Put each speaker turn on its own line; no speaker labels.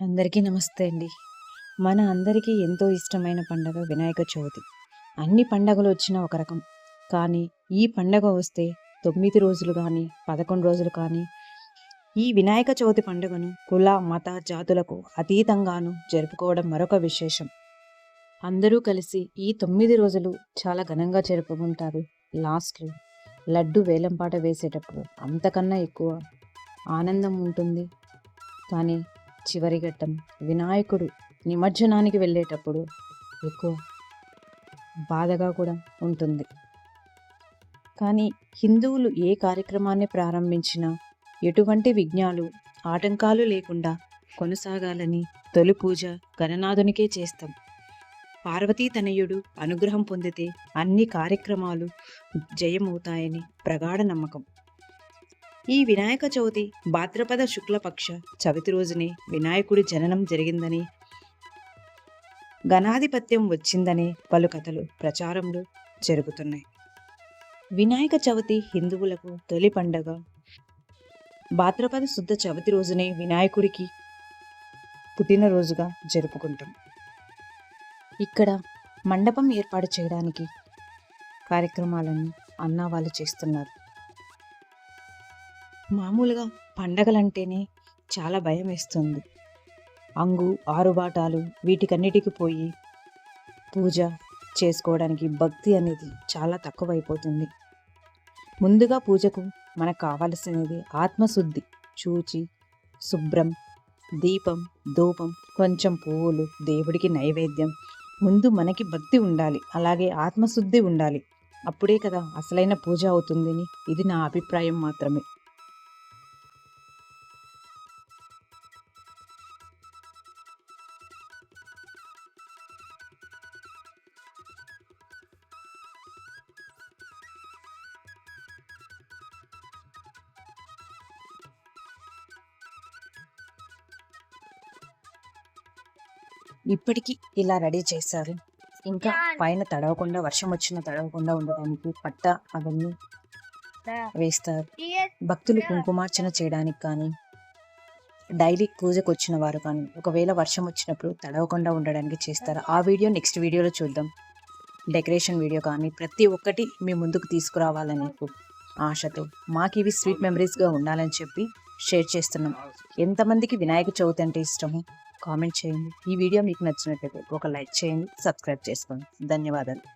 అందరికీ నమస్తే అండి. మన అందరికీ ఎంతో ఇష్టమైన పండగ వినాయక చవితి. అన్ని పండగలు వచ్చిన ఒక రకం. కానీ ఈ పండగ వస్తే తొమ్మిది రోజులు కానీ పదకొండు రోజులు కానీ ఈ వినాయక చవితి పండుగను కుల మత జాతులకు అతీతంగాను జరుపుకోవడం మరొక విశేషం. అందరూ కలిసి ఈ తొమ్మిది రోజులు చాలా ఘనంగా జరుపుకుంటారు. లాస్ట్లో లడ్డు వేలంపాట వేసేటప్పుడు అంతకన్నా ఎక్కువ ఆనందం ఉంటుంది. కానీ చివరి ఘట్టం. వినాయకుడు నిమజ్జనానికి వెళ్ళేటప్పుడు ఎక్కువ బాధగా కూడా ఉంటుంది. కానీ హిందువులు ఏ కార్యక్రమాన్ని ప్రారంభించినా ఎటువంటి విఘ్నాలు ఆటంకాలు లేకుండా కొనసాగాలని తొలి పూజ గణనాథునికే చేస్తాం. పార్వతీ తనయుడు అనుగ్రహం పొందితే అన్ని కార్యక్రమాలు జయమవుతాయని ప్రగాఢ నమ్మకం. ఈ వినాయక చవితి భాద్రపద శుక్లపక్ష చవితి రోజునే వినాయకుడి జననం జరిగిందని గణాధిపత్యం వచ్చిందనే పలు కథలు ప్రచారంలో జరుగుతున్నాయి. వినాయక చవితి హిందువులకు తొలి పండగ. భాద్రపద శుద్ధ చవితి రోజునే వినాయకుడికి పుట్టినరోజుగా జరుపుకుంటాం. ఇక్కడ మండపం ఏర్పాటు చేయడానికి కార్యక్రమాలను అన్న వాళ్ళు చేస్తున్నారు. మామూలుగా పండగలంటేనే చాలా భయం వేస్తుంది అంగు ఆరుబాటాలు వీటికన్నిటికి పోయి పూజ చేసుకోవడానికి భక్తి అనేది చాలా తక్కువైపోతుంది. ముందుగా పూజకు మనకు కావలసినది ఆత్మశుద్ధి చూచి శుభ్రం దీపం ధూపం కొంచెం పువ్వులు దేవుడికి నైవేద్యం. ముందు మనకి భక్తి ఉండాలి అలాగే ఆత్మశుద్ధి ఉండాలి. అప్పుడే కదా అసలైన పూజ అవుతుందని ఇది నా అభిప్రాయం మాత్రమే. ఇప్పటికీ ఇలా రెడీ చేశారు. ఇంకా పైన తడవకుండా వర్షం వచ్చిన తడవకుండా ఉండడానికి పట్ట అవన్నీ వేస్తారు. భక్తులు కుంకుమార్చన చేయడానికి కానీ డైలీ పూజకు వచ్చిన వారు కానీ ఒకవేళ వర్షం వచ్చినప్పుడు తడవకుండా ఉండడానికి చేస్తారు. ఆ వీడియో నెక్స్ట్ వీడియోలో చూద్దాం. డెకరేషన్ వీడియో కానీ ప్రతి ఒక్కటి మీ ముందుకు తీసుకురావాలని ఆశతో. మాకు ఇవి స్వీట్ మెమరీస్గా ఉండాలని చెప్పి షేర్ చేస్తున్నాం. ఎంతమందికి వినాయక చవితి అంటే ఇష్టమో? కామెంట్ చేయండి. ఈ వీడియో మీకు నచ్చినట్లయితే ఒక లైక్ చేయండి సబ్స్క్రైబ్ చేసుకోండి. ధన్యవాదాలు.